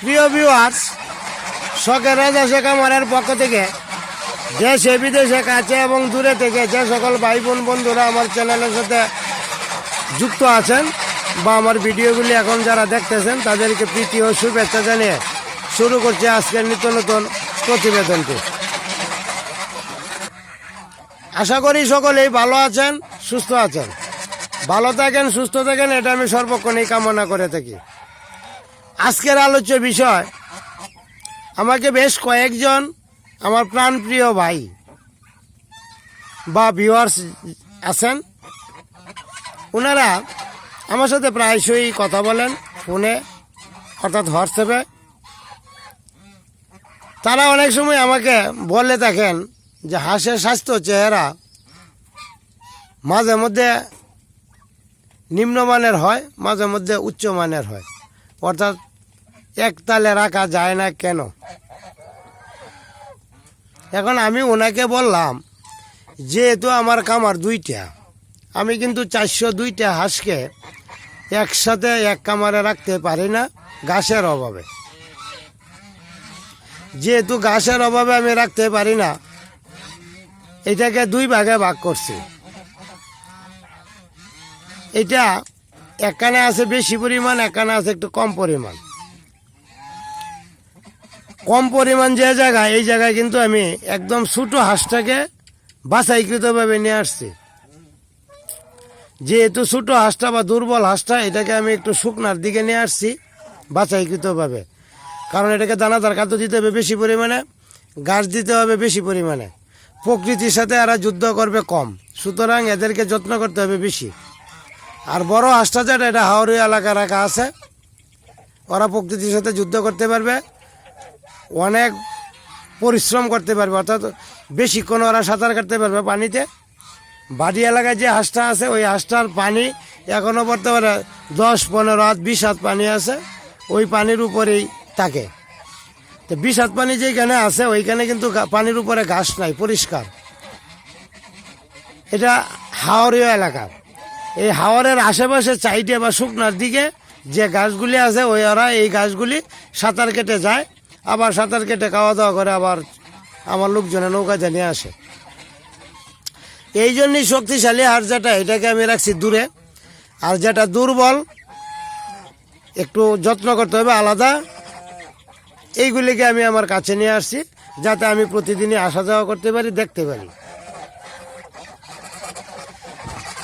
প্রিয় ভিউয়ার্স শখের রাজা শেখ আমারের পক্ষ থেকে দেশে, বিদেশে, কাছে এবং দূরে থেকে যে সকল ভাই বোন বন্ধুরা আমার চ্যানেলের সাথে যুক্ত আছেন বা আমার ভিডিওগুলি এখন যারা দেখতেছেন, তাদেরকে প্রীতি ও শুভেচ্ছা জানিয়ে শুরু করছে আজকের নিত্য নতুন প্রতিবেদনটি। আশা করি সকলেই ভালো আছেন, সুস্থ আছেন। ভালো থাকেন, সুস্থ থাকেন, এটা আমি সর্বক্ষণই কামনা করে থাকি। আজকের আলোচ্য বিষয়, আমাকে বেশ কয়েকজন আমার প্রাণপ্রিয় ভাই বা ভিউয়ার্স আছেন। ওনারা আমার সাথে প্রায়শই কথা বলেন, ফোনে, অর্থাৎ হোয়াটসঅ্যাপে। তারা অনেক সময় আমাকে বলে থাকেন যে হাঁসের স্বাস্থ্য, চেহারা মাঝে মধ্যে নিম্নমানের হয়, মাঝে মধ্যে উচ্চমানের হয়। অর্থাৎ এক তালে রাখা যায় না কেন? এখন আমি ওনাকে বললাম, যেহেতু আমার কামার দুইটা, আমি কিন্তু চারশো দুইটা হাঁসকে একসাথে এক কামারে রাখতে পারি না, ঘাসের অভাবে। যেহেতু ঘাসের অভাবে আমি রাখতে পারি না, এটাকে দুই ভাগে ভাগ করছি। এটা এখানে আছে বেশি পরিমাণ এখানে আছে একটু কম পরিমাণ। কম পরিমাণ যে জায়গায়, এই জায়গায় কিন্তু আমি একদম ছোটো হাঁসটাকে বাছাইকৃতভাবে নিয়ে আসছি। যেহেতু ছোটো হাঁসটা বা দুর্বল হাঁসটা, এটাকে আমি একটু শুকনার দিকে নিয়ে আসছি বাছাইকৃতভাবে। কারণ এটাকে দানাদার খাদ্য দিতে হবে বেশি পরিমাণে গাছ দিতে হবে বেশি পরিমাণে। প্রকৃতির সাথে এরা যুদ্ধ করবে কম, সুতরাং এদেরকে যত্ন করতে হবে বেশি। আর বড় হাঁসটা যেটা, এটা হাওড়ি এলাকা রাখা আছে। ওরা প্রকৃতির সাথে যুদ্ধ করতে পারবে। অনেক পরিশ্রম করতে পারবে, অর্থাৎ বেশিক্ষণ ওরা সাঁতার কাটতে পারবে পানিতে। বাড়ি এলাকায় যে হাঁসটা আছে, ওই হাঁসটার পানি এখনও বর্তমানে দশ, পনেরো হাত, বিশ হাত পানি আছে, ওই পানির উপরেই থাকে। তো বিশ হাত পানি যেখানে আছে, ওইখানে কিন্তু পানির উপরে ঘাস নাই, পরিষ্কার। এটা হাওড়ীয় এলাকা। এই হাওরের আশেপাশে চাইটে বা শুকনার দিকে যে গাছগুলি আছে, ওই ওরা এই গাছগুলি সাঁতার কেটে যায়। আবার সাঁতার কেটে খাওয়া দাওয়া করে আবার আমার লোকজনে নৌকাতে নিয়ে আসে। এই জন্যই শক্তিশালী আর যেটা, এটাকে আমি রাখছি দূরে। আর যেটা দুর্বল, একটু যত্ন করতে হবে, আলাদা। এইগুলিকে আমি আমার কাছে নিয়ে আসছি, যাতে আমি প্রতিদিনই আসা যাওয়া করতে পারি, দেখতে পারি।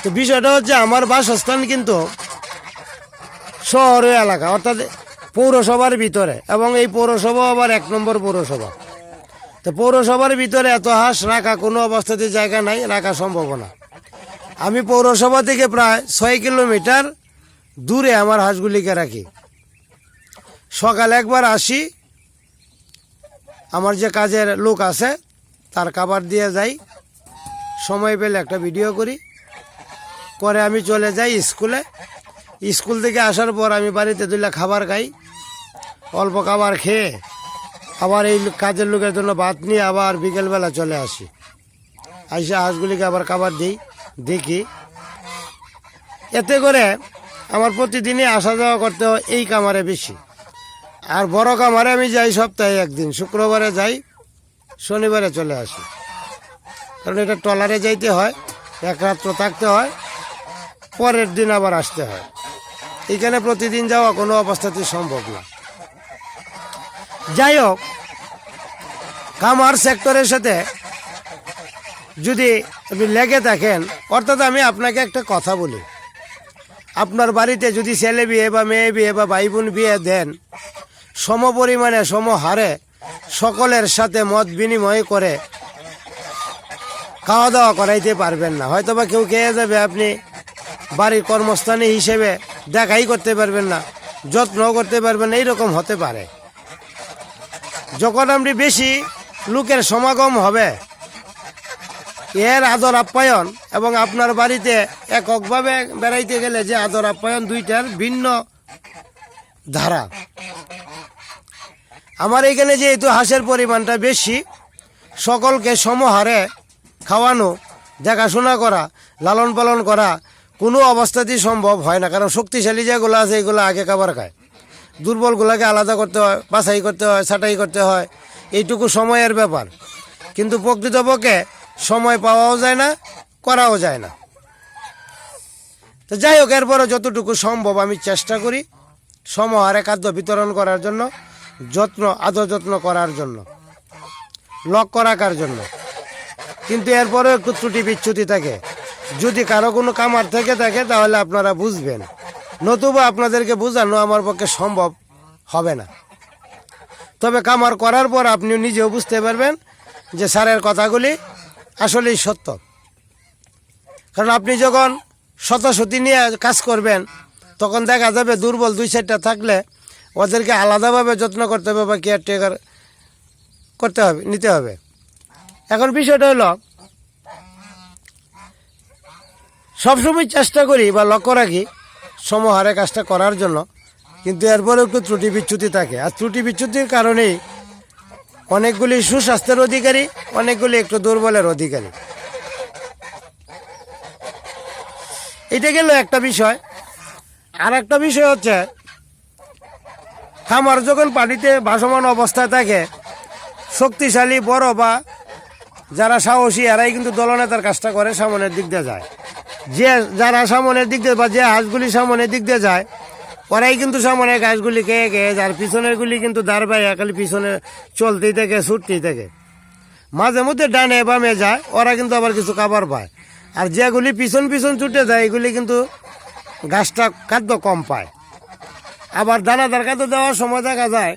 তো বিষয়টা হচ্ছে, আমার বাসস্থান কিন্তু শহরের এলাকা, অর্থাৎ পৌরসভার ভিতরে, এবং এই পৌরসভা আবার এক নম্বর পৌরসভা। তো পৌরসভার ভিতরে এত হাঁস রাখা কোনো অবস্থাতে জায়গা নাই, রাখা সম্ভব না। আমি পৌরসভা থেকে প্রায় ছয় কিলোমিটার দূরে আমার হাঁসগুলিকে রাখি। সকাল একবার আসি, আমার যে কাজের লোক আছে, তার খাবার দিয়ে যাই, সময় পেলে একটা ভিডিও করি। পরে আমি চলে যাই স্কুলে। স্কুল থেকে আসার পর আমি বাড়িতে দুইলা খাবার খাই। অল্প খাবার খেয়ে আবার এই কাজের লোকের জন্য ভাত নিয়ে আবার বিকেলবেলা চলে আসি। আইসে হাঁসগুলিকে আবার খাবার দিই, দেখি। এতে করে আমার প্রতিদিনই আসা যাওয়া করতে হয় এই কামারে বেশি। আর বড় কামারে আমি যাই সপ্তাহে একদিন, শুক্রবারে যাই, শনিবারে চলে আসি। কারণ এটা ট্রলারে যাইতে হয়, এক রাত্র থাকতে হয়, পরের দিন আবার আসতে হয়। এখানে প্রতিদিন যাওয়া কোনো অবস্থাতেই সম্ভব না। যাই হোক কামার সেক্টরের সাথে যদি আপনি লেগে থাকেন, অর্থাৎ আমি আপনাকে একটা কথা বলি। আপনার বাড়িতে যদি ছেলে বিয়ে বা মেয়ে বিয়ে বা ভাই বোন বিয়ে দেন সম পরিমাণে সম হারে সকলের সাথে মত বিনিময় করে খাওয়া দাওয়া করাইতে পারবেন না। হয়তো বা কেউ খেয়ে যাবে, আপনি বাড়ির কর্মস্থানে হিসেবে দেখাই করতে পারবেন না, যত্নও করতে পারবেন এইরকম হতে পারে। যখন আপনি বেশি লোকের সমাগম হবে, এর আদর আপ্যায়ন এবং আপনার বাড়িতে এককভাবে বেড়াইতে গেলে যে আদর আপ্যায়ন দুইটার ভিন্ন ধারা। আমার এখানে যেহেতু হাঁসের পরিমাণটা বেশি, সকলকে সমহারে খাওয়ানো, দেখাশোনা করা, লালন পালন করা কোনো অবস্থাতেই সম্ভব হয় না, কারণ শক্তিশালী যেগুলো আছে, এগুলো আগে খাবার খায়। দুর্বলগুলোকে আলাদা করতে হয়, বাছাই করতে হয়, ছাঁটাই করতে হয়। এইটুকু সময়ের ব্যাপার। কিন্তু প্রকৃতপক্ষে সময় পাওয়াও যায় না, করাও যায় না। তো যাই হোক, এরপরও যতটুকু সম্ভব আমি চেষ্টা করি সমহারে খাদ্য বিতরণ করার জন্য, যত্ন, আদর যত্ন করার জন্য, লক্ষ্য রাখার জন্য। কিন্তু এরপরেও একটু ত্রুটি বিচ্যুতি থাকে। যদি কারও কোনো কামার থেকে থাকে, তাহলে আপনারা বুঝবেন। নতুবা আপনাদেরকে বোঝানো আমার পক্ষে সম্ভব হবে না। তবে কামার করার পর আপনি নিজেও বুঝতে পারবেন যে স্যারের কথাগুলি আসলেই সত্য। কারণ আপনি যখন শতশতী নিয়ে কাজ করবেন, তখন দেখা যাবে দুর্বল দুই চারটা থাকলে ওদেরকে আলাদাভাবে যত্ন করতে হবে বা কেয়ারটেকার করতে হবে, নিতে হবে। এখন বিষয়টা হলো, সবসময় চেষ্টা করি বা লক্ষ্য রাখি সমহারে কাজটা করার জন্য, কিন্তু এরপরে একটু ত্রুটি বিচ্যুতি থাকে। আর ত্রুটি বিচ্যুতির কারণেই অনেকগুলি সুস্বাস্থ্যের অধিকারী, অনেকগুলি একটু দুর্বলের অধিকারী। এটা গেল একটা বিষয়। আর একটা বিষয় হচ্ছে, খামার যখন পানিতে ভাসমান অবস্থায় থাকে, শক্তিশালী বড় বা যারা সাহসী, এরাই কিন্তু দলনেতার কাজটা করে সামনের দিক দিয়ে যায়। যে যারা সামনের দিক দিয়ে বা যে হাঁসগুলি সামনের দিক দিয়ে যায়, ওরাই কিন্তু সামনে গাছগুলি খেয়ে খেয়ে যায়, আর পিছনের গুলি কিন্তু দাঁড় পায় খালি পিছনে চলতেই থাকে, ছুটতেই থাকে। মাঝে মধ্যে ডানে বামে যায়, ওরা কিন্তু আবার কিছু খাবার পায়। আর যেগুলি পিছন পিছন ছুটে যায়, এগুলি কিন্তু গাছটা খাদ্য কম পায়। আবার দানাদার খাদ্য দেওয়ার সময় দেখা যায়,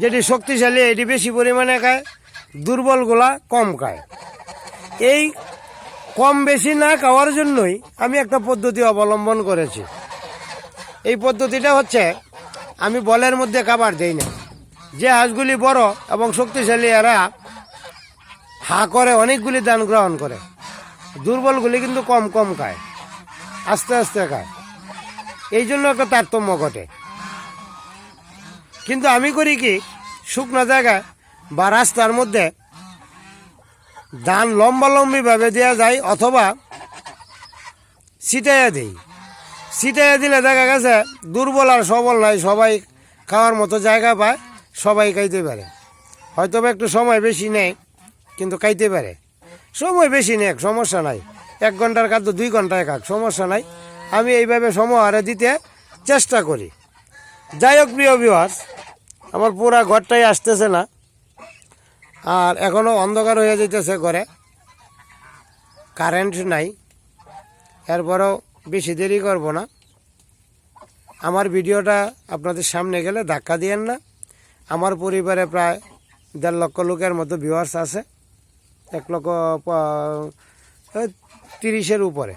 যেটি শক্তিশালী, এটি বেশি পরিমাণে খায়, দুর্বলগুলা কম খায়। এই কম বেশি না খাওয়ার জন্যই আমি একটা পদ্ধতি অবলম্বন করেছি। এই পদ্ধতিটা হচ্ছে, আমি বলের মধ্যে খাবার দেই না। যে হাঁসগুলি বড় এবং শক্তিশালী, এরা হা করে অনেকগুলি দান গ্রহণ করে। দুর্বলগুলি কিন্তু কম কম খায়, আস্তে আস্তে খায়। এই জন্য একটা তারতম্য ঘটে। কিন্তু আমি করি কি, শুকনো জায়গায় বা রাস্তার মধ্যে ধান লম্বা লম্বিভাবে দেওয়া যায় অথবা ছিটাইয়া দেই। ছিটাইয়া দিলে দেখা গেছে দুর্বল আর সবল নাই, সবাই খাওয়ার মতো জায়গা পায়, সবাই খাইতে পারে। হয়তো একটু সময় বেশি নেই কিন্তু খাইতে পারে। সময় বেশি নেই সমস্যা নাই। এক ঘণ্টার খাদ্য দুই ঘন্টায় খাক, সমস্যা নাই। আমি এইভাবে সমহারে দিতে চেষ্টা করি। যাই হোক, প্রিয় ভিউয়ার্স আমার পুরা ঘরটাই আসতেছে না। আর এখনও অন্ধকার হয়ে যেতেছে ঘরে। কারেন্ট নাই। এরপরও বেশি দেরি করব না। আমার ভিডিওটা আপনাদের সামনে গেলে ধাক্কা দিয়েন না। আমার পরিবারে প্রায় দেড় লক্ষ লোকের মতো ভিউয়ার্স আছে। এক লক্ষ তিরিশের উপরে।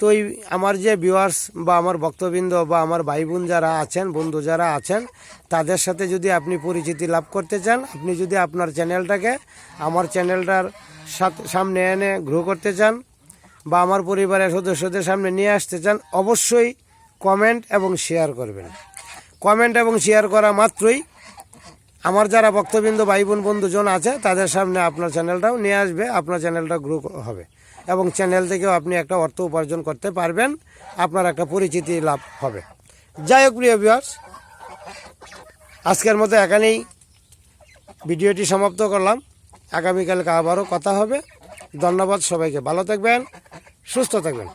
তো এই আমার যে ভিউয়ার্স বা আমার ভক্তবৃন্দ বা আমার ভাই বোন যারা আছেন, বন্ধু যারা আছেন, তাদের সাথে যদি আপনি পরিচিতি লাভ করতে চান, আপনি যদি আপনার চ্যানেলটাকে আমার চ্যানেলটার সামনে এনে গ্রো করতে চান বা আমার পরিবারের সদস্যদের সামনে নিয়ে আসতে চান, অবশ্যই কমেন্ট এবং শেয়ার করবেন। কমেন্ট এবং শেয়ার করা মাত্রই আমার যারা ভক্তবৃন্দ ভাই বোন বন্ধুজন আছে, তাদের সামনে আপনার চ্যানেলটাও নিয়ে আসবে, আপনার চ্যানেলটা গ্রো হবে। এবং চ্যানেল থেকেও আপনি একটা অর্থ উপার্জন করতে পারবেন। আপনার একটা পরিচিতি লাভ হবে। যাই হোক, প্রিয় ভিউয়ার্স আজকের মতো এখানেই ভিডিওটি সমাপ্ত করলাম। আগামীকালকে আবারও কথা হবে। ধন্যবাদ সবাইকে। ভালো থাকবেন, সুস্থ থাকবেন।